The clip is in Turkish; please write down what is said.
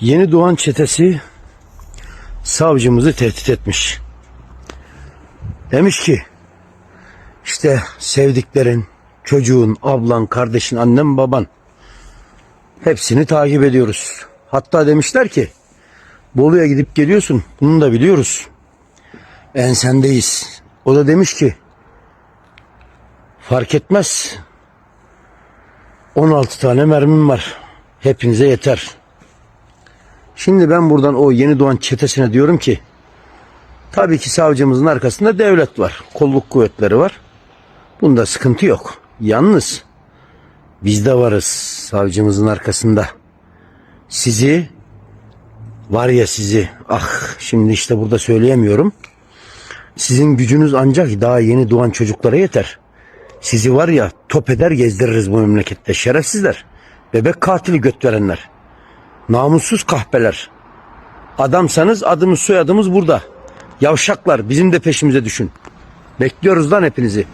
Yeni doğan çetesi savcımızı tehdit etmiş. Demiş ki işte sevdiklerin, çocuğun, ablan, kardeşin, annen, baban hepsini takip ediyoruz. Hatta demişler ki Bolu'ya gidip geliyorsun bunu da biliyoruz. Ensendeyiz. O da demiş ki fark etmez 16 tane mermim var. Hepinize yeter. Şimdi ben buradan o yeni doğan çetesine diyorum ki tabii ki savcımızın arkasında devlet var. Kolluk kuvvetleri var. Bunda sıkıntı yok. Yalnız biz de varız savcımızın arkasında. Sizi var ya sizi ah şimdi işte burada söyleyemiyorum. Sizin gücünüz ancak daha yeni doğan çocuklara yeter. Sizi var ya top eder gezdiririz bu memlekette şerefsizler. Bebek katili göt verenler. Namussuz kahpeler. Adamsanız adımız soyadımız burada. Yavşaklar bizim de peşimize düşün. Bekliyoruz lan hepinizi.